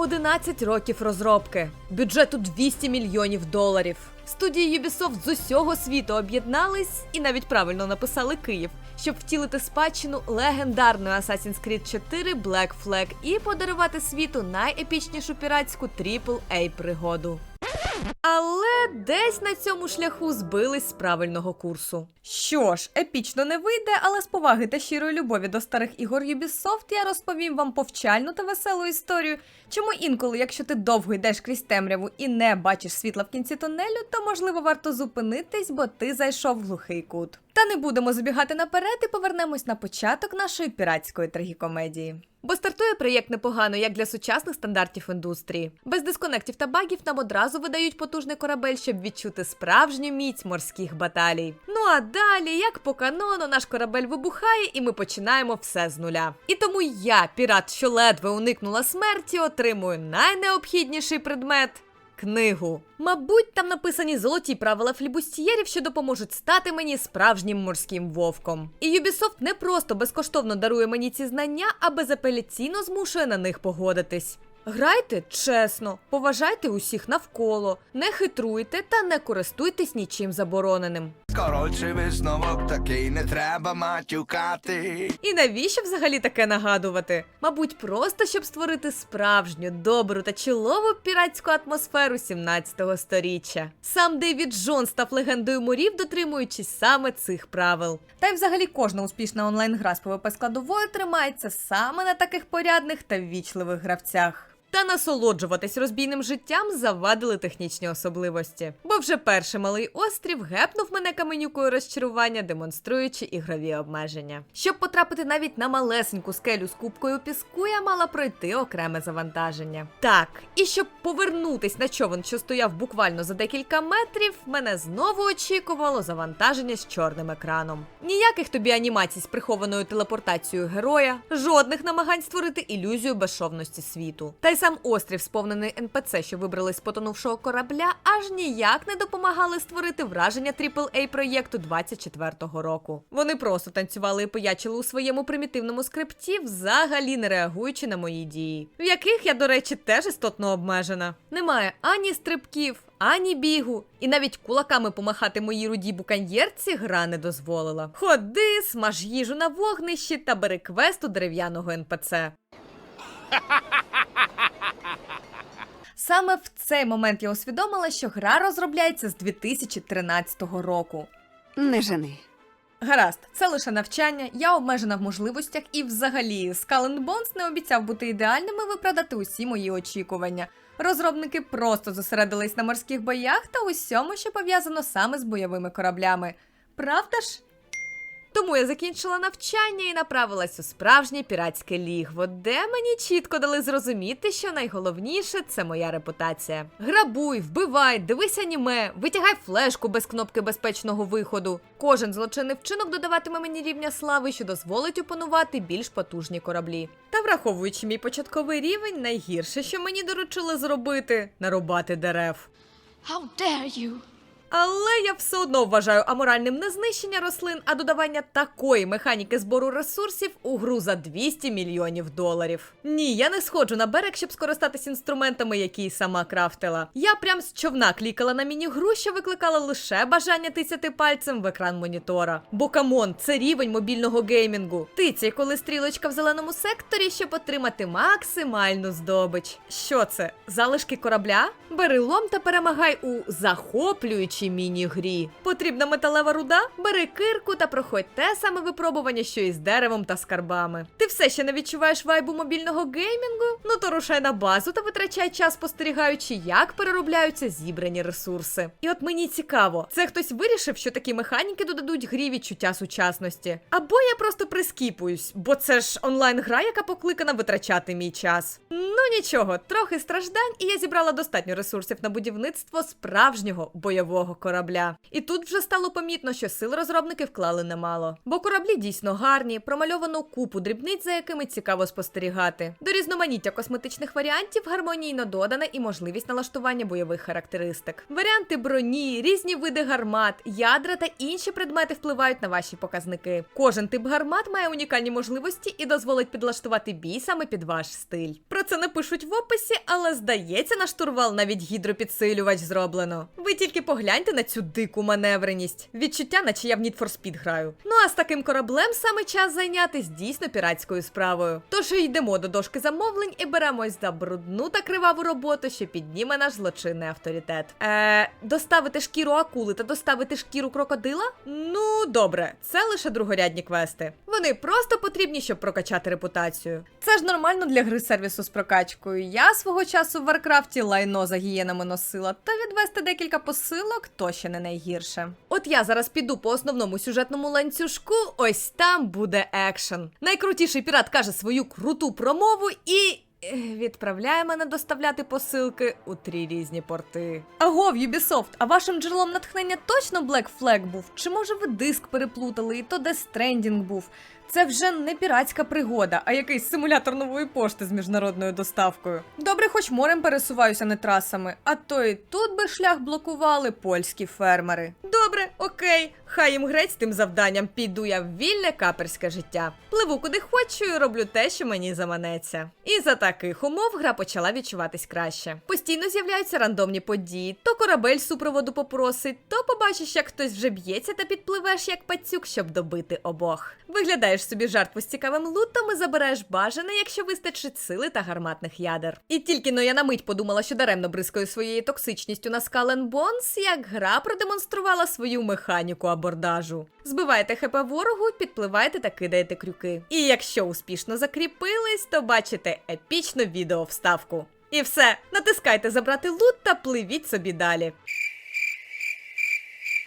11 років розробки, бюджету 200 мільйонів доларів. Студії Ubisoft з усього світу об'єднались і навіть правильно написали Київ, щоб втілити спадщину легендарної Assassin's Creed 4 Black Flag і подарувати світу найепічнішу піратську AAA пригоду. Але десь на цьому шляху збились з правильного курсу. Що ж, епічно не вийде, але з поваги та щирої любові до старих ігор Ubisoft я розповім вам повчальну та веселу історію. Чому інколи, якщо ти довго йдеш крізь темряву і не бачиш світла в кінці тунелю, то можливо варто зупинитись, бо ти зайшов в глухий кут. Та не будемо забігати наперед і повернемось на початок нашої піратської трагікомедії. Бо стартує проєкт непогано як для сучасних стандартів індустрії. Без дисконектів та багів нам одразу видають потужний корабель, щоб відчути справжню міць морських баталій. Ну а далі, як по канону, наш корабель вибухає, і ми починаємо все з нуля. І тому я, пірат, що ледве уникнула смерті, отримую найнеобхідніший предмет. Книгу. Мабуть, там написані золоті правила флібустієрів, що допоможуть стати мені справжнім морським вовком. І Ubisoft не просто безкоштовно дарує мені ці знання, а безапеляційно змушує на них погодитись. Грайте чесно, поважайте усіх навколо, не хитруйте та не користуйтесь нічим забороненим. Коротший висновок такий не треба матюкати. І навіщо взагалі таке нагадувати? Мабуть, просто щоб створити справжню, добру та чолову піратську атмосферу 17-го сторіччя. Сам Дейвід Джон став легендою морів, дотримуючись саме цих правил. Та й взагалі кожна успішна онлайн-гра з ПВП складовою тримається саме на таких порядних та ввічливих гравцях. Та насолоджуватись розбійним життям завадили технічні особливості. Бо вже перший малий острів гепнув мене каменюкою розчарування, демонструючи ігрові обмеження. Щоб потрапити навіть на малесеньку скелю з кубкою піску, я мала пройти окреме завантаження. Так, і щоб повернутись на човен, що стояв буквально за декілька метрів, мене знову очікувало завантаження з чорним екраном. Ніяких тобі анімацій з прихованою телепортацією героя, жодних намагань створити ілюзію безшовності світу. Та й сам острів, сповнений НПЦ, що вибрали з потонувшого корабля, аж ніяк не допомагали створити враження AAA проєкту 24-го року. Вони просто танцювали і пиячили у своєму примітивному скрипті, взагалі не реагуючи на мої дії, в яких я, до речі, теж істотно обмежена. Немає ані стрибків, ані бігу, і навіть кулаками помахати моїй рудій буканьєрці гра не дозволила. Ходи, смаж їжу на вогнищі та бери квест у дерев'яного НПЦ. Саме в цей момент я усвідомила, що гра розробляється з 2013 року. Не жени. Гаразд, це лише навчання, я обмежена в можливостях і взагалі Skull Bones не обіцяв бути ідеальним і виправдати усі мої очікування. Розробники просто зосередились на морських боях та усьому, що пов'язано саме з бойовими кораблями. Правда ж? Тому я закінчила навчання і направилась у справжнє піратське лігво, де мені чітко дали зрозуміти, що найголовніше це моя репутація. Грабуй, вбивай, дивись аніме, витягай флешку без кнопки безпечного виходу. Кожен злочинний вчинок додаватиме мені рівня слави, що дозволить опанувати більш потужні кораблі. Та враховуючи мій початковий рівень, найгірше, що мені доручили зробити нарубати дерев. How dare you? Але я все одно вважаю аморальним не знищення рослин, а додавання такої механіки збору ресурсів у гру за 200 мільйонів доларів. Ні, я не сходжу на берег, щоб скористатись інструментами, які сама крафтила. Я прям з човна клікала на міні-гру, що викликала лише бажання тицяти пальцем в екран монітора. Бо камон, це рівень мобільного геймінгу. Тицяй, коли стрілочка в зеленому секторі, щоб отримати максимальну здобич. Що це? Залишки корабля? Бери лом та перемагай у захоплюючій міні-грі. Потрібна металева руда? Бери кирку та проходь те саме випробування, що і з деревом та скарбами. Ти все ще не відчуваєш вайбу мобільного геймінгу? Ну то рушай на базу та витрачай час, спостерігаючи, як переробляються зібрані ресурси. І от мені цікаво, це хтось вирішив, що такі механіки додадуть грі відчуття сучасності. Або я просто прискіпуюсь, бо це ж онлайн-гра, яка покликана витрачати мій час. Ну нічого, трохи страждань, і я зібрала достатньо ресурсів на будівництво справжнього бойового цього корабля. І тут вже стало помітно, що сил розробники вклали немало. Бо кораблі дійсно гарні, промальовано купу дрібниць, за якими цікаво спостерігати. До різноманіття косметичних варіантів гармонійно додана і можливість налаштування бойових характеристик. Варіанти броні, різні види гармат, ядра та інші предмети впливають на ваші показники. Кожен тип гармат має унікальні можливості і дозволить підлаштувати бій саме під ваш стиль. Про це напишуть в описі, але здається, на штурвал навіть гідропідсилювач зроблено. Ви тільки погляньте на цю дику маневреність. Відчуття, наче я в Need for Speed граю. Ну а з таким кораблем саме час зайнятись дійсно піратською справою. Тож йдемо до дошки замовлень і беремось за брудну та криваву роботу, що підніме наш злочинний авторитет. Е, доставити шкіру акули та доставити шкіру крокодила? Ну, добре, це лише другорядні квести. Вони просто потрібні, щоб прокачати репутацію. Це ж нормально для гри сервісу з прокачкою. Я свого часу в Варкрафті лайно за гієнами носила, то відвести декілька посилок то ще не найгірше. От я зараз піду по основному сюжетному ланцюжку, ось там буде екшен. Найкрутіший пірат каже свою круту промову і. е, Відправляє мене доставляти посилки у три різні порти. Агов, Ubisoft, а вашим джерелом натхнення точно Black Flag був? Чи може ви диск переплутали, і то Death Stranding був? Це вже не піратська пригода, а якийсь симулятор нової пошти з міжнародною доставкою. Добре, хоч морем пересуваюся не трасами, а то і тут би шлях блокували польські фермери. Добре, окей, хай їм грець тим завданням піду я в вільне каперське життя. Пливу куди хочу і роблю те, що мені заманеться. І за таких умов гра почала відчуватись краще. Постійно з'являються рандомні події, то корабель супроводу попросить, то побачиш, як хтось вже б'ється та підпливеш як пацюк, щоб добити обох. Виглядаєш собі жертву з цікавим лутом і забереш бажане, якщо вистачить сили та гарматних ядер. І тільки но я на мить подумала, що даремно бризкаю своєю токсичністю на and Bones, як гра продемонструвала свою механіку абордажу. Збиваєте хп ворогу, підпливаєте та кидаєте крюки. І якщо успішно закріпились, то бачите епічну відео вставку. І все, натискайте забрати лут та пливіть собі далі.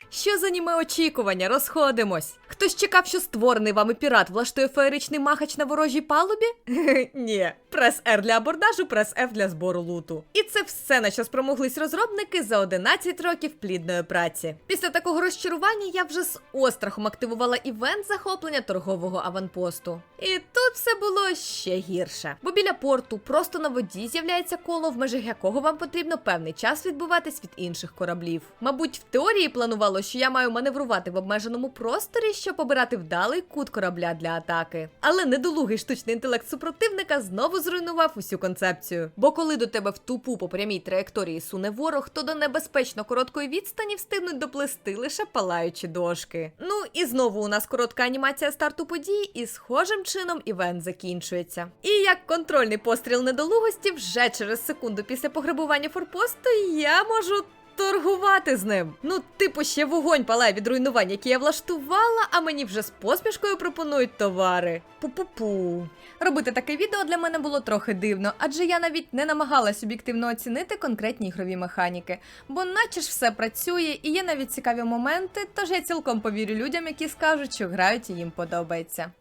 Що за німе очікування? Розходимось. Хтось чекав, що створений вами пірат влаштує феєричний махач на ворожій палубі? Ні. Прес R для абордажу, прес F для збору луту. І це все, на що спромоглись розробники за 11 років плідної праці. Після такого розчарування я вже з острахом активувала івент захоплення торгового аванпосту. І тут все було ще гірше. Бо біля порту, просто на воді, з'являється коло, в межах якого вам потрібно певний час відбуватись від інших кораблів. Мабуть, в теорії планувало, що я маю маневрувати в обмеженому просторі, щоб обирати вдалий кут корабля для атаки. Але недолугий штучний інтелект супротивника знову зруйнував усю концепцію. Бо коли до тебе в тупу по прямій траєкторії суне ворог, то до небезпечно короткої відстані встигнуть доплести лише палаючі дошки. Ну і знову у нас коротка анімація старту події, і схожим чином івент закінчується. І як контрольний постріл недолугості, вже через секунду після пограбування форпосту я можу. Торгувати з ним. Ну, типу, ще вогонь палає від руйнувань, які я влаштувала, а мені вже з посмішкою пропонують товари. Пу-пу-пу. Робити таке відео для мене було трохи дивно, адже я навіть не намагалась об'єктивно оцінити конкретні ігрові механіки. Бо наче ж все працює і є навіть цікаві моменти, тож я цілком повірю людям, які скажуть, що грають і їм подобається.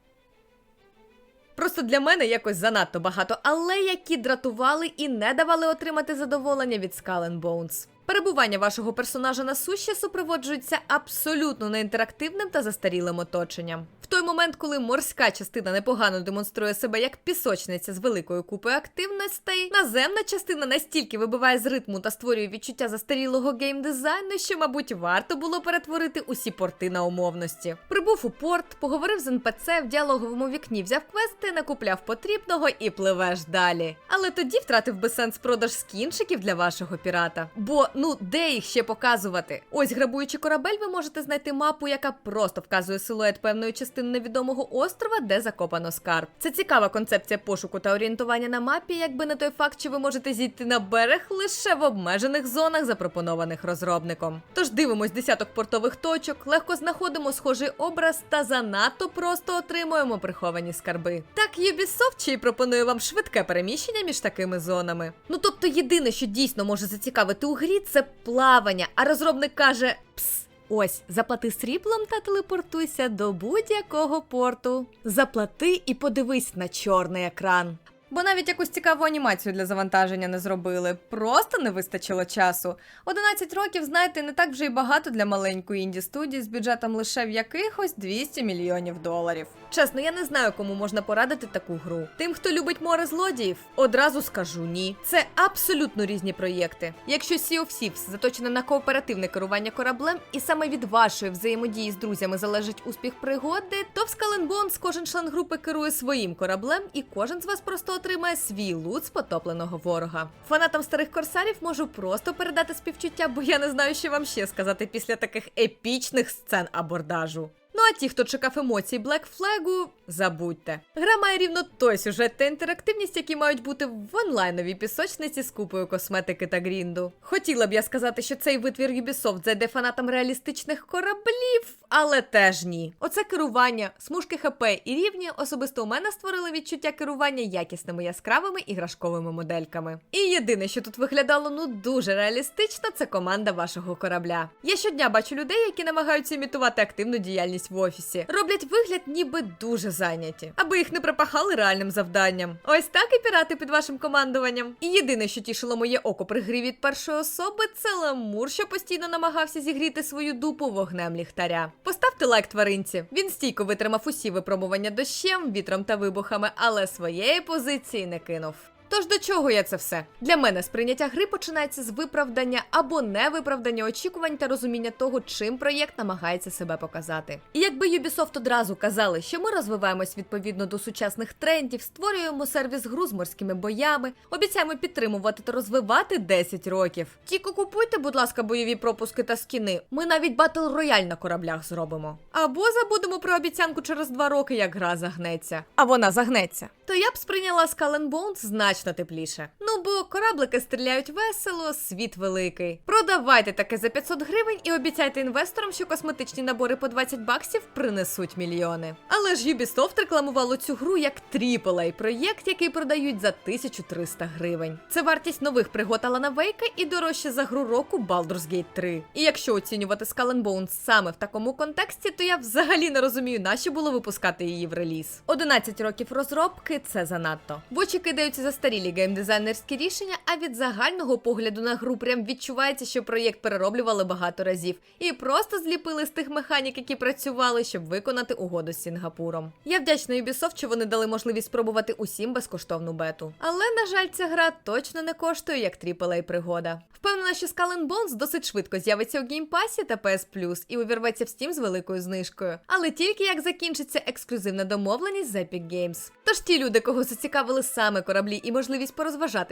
Просто для мене якось занадто багато, але які дратували і не давали отримати задоволення від Skull Bones. Перебування вашого персонажа на суші супроводжується абсолютно неінтерактивним та застарілим оточенням. Той момент, коли морська частина непогано демонструє себе як пісочниця з великою купою активностей, наземна частина настільки вибиває з ритму та створює відчуття застарілого геймдизайну, що, мабуть, варто було перетворити усі порти на умовності. Прибув у порт, поговорив з НПЦ в діалоговому вікні, взяв квести, накупляв потрібного і пливеш далі. Але тоді втратив би сенс продаж скінчиків для вашого пірата. Бо ну де їх ще показувати? Ось грабуючи корабель, ви можете знайти мапу, яка просто вказує силует певної частини невідомого острова, де закопано скарб. Це цікава концепція пошуку та орієнтування на мапі, якби не той факт, що ви можете зійти на берег лише в обмежених зонах, запропонованих розробником. Тож дивимось десяток портових точок, легко знаходимо схожий образ та занадто просто отримуємо приховані скарби. Так Ubisoft ще й пропонує вам швидке переміщення між такими зонами. Ну тобто, єдине, що дійсно може зацікавити у грі, це плавання. А розробник каже: Пс. Ось, заплати сріблом та телепортуйся до будь-якого порту. Заплати і подивись на чорний екран. Бо навіть якусь цікаву анімацію для завантаження не зробили. Просто не вистачило часу. 11 років, знаєте, не так вже й багато для маленької інді студії з бюджетом лише в якихось 200 мільйонів доларів. Чесно, я не знаю, кому можна порадити таку гру. Тим, хто любить море злодіїв, одразу скажу ні. Це абсолютно різні проєкти. Якщо Sea of Thieves заточене на кооперативне керування кораблем, і саме від вашої взаємодії з друзями залежить успіх пригоди, то в Skull Bones кожен член групи керує своїм кораблем, і кожен з вас просто отримає свій лут з потопленого ворога. Фанатам старих корсарів можу просто передати співчуття, бо я не знаю, що вам ще сказати після таких епічних сцен абордажу. Ну а ті, хто чекав емоцій Black Flag, забудьте. Гра має рівно той сюжет та інтерактивність, які мають бути в онлайновій пісочниці з купою косметики та грінду. Хотіла б я сказати, що цей витвір Ubisoft зайде фанатам реалістичних кораблів, але теж ні. Оце керування, смужки ХП і рівні особисто у мене створили відчуття керування якісними яскравими іграшковими модельками. І єдине, що тут виглядало ну дуже реалістично, це команда вашого корабля. Я щодня бачу людей, які намагаються імітувати активну діяльність в офісі. Роблять вигляд, ніби дуже зайняті, аби їх не припахали реальним завданням. Ось так і пірати під вашим командуванням. І єдине, що тішило моє око при грі від першої особи, це ламур, що постійно намагався зігріти свою дупу вогнем ліхтаря. Поставте лайк тваринці. Він стійко витримав усі випробування дощем, вітром та вибухами, але своєї позиції не кинув. Тож до чого я це все? Для мене сприйняття гри починається з виправдання або невиправдання очікувань та розуміння того, чим проєкт намагається себе показати. І якби Ubisoft одразу казали, що ми розвиваємось відповідно до сучасних трендів, створюємо сервіс гру з морськими боями, обіцяємо підтримувати та розвивати 10 років. Тільки купуйте, будь ласка, бойові пропуски та скіни. Ми навіть батл рояль на кораблях зробимо. Або забудемо про обіцянку через два роки, як гра загнеться. А вона загнеться. То я б сприйняла Skull Bones значно тепліше. Ну бо кораблики стріляють весело, світ великий. Продавайте таке за 500 гривень і обіцяйте інвесторам, що косметичні набори по 20 баксів принесуть мільйони. Але ж Ubisoft рекламувало цю гру як AAA проєкт, який продають за 1300 гривень. Це вартість нових пригод Алана Вейка і дорожче за гру року Baldur's Gate 3. І якщо оцінювати Skull and Bones саме в такому контексті, то я взагалі не розумію, нащо було випускати її в реліз. 11 років розробки це занадто. В очі кидаються застарілі геймдизайнерські рішення, а від загального погляду на гру прям відчувається, що проєкт перероблювали багато разів і просто зліпили з тих механік, які працювали, щоб виконати угоду з Сінгапуром. Я вдячна Ubisoft, що вони дали можливість спробувати усім безкоштовну бету. Але на жаль, ця гра точно не коштує як AAA пригода. Впевнена, що Skull Bones досить швидко з'явиться у геймпасі та PS Plus і увірветься в Steam з великою знижкою. Але тільки як закінчиться ексклюзивна домовленість з Epic Games. Тож ті люди, кого зацікавили саме кораблі і можливість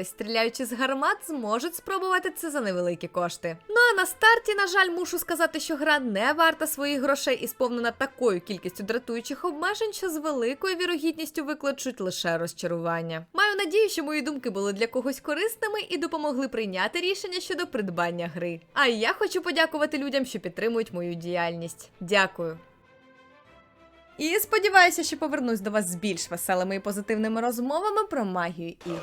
порозважатись, стріляючи з гармат, зможуть спробувати це за невеликі кошти. Ну а на старті, на жаль, мушу сказати, що гра не варта своїх грошей і сповнена такою кількістю дратуючих обмежень, що з великою вірогідністю викличуть лише розчарування. Маю надію, що мої думки були для когось корисними і допомогли прийняти рішення щодо придбання гри. А я хочу подякувати людям, що підтримують мою діяльність. Дякую. І сподіваюся, що повернусь до вас з більш веселими і позитивними розмовами про магію ігор.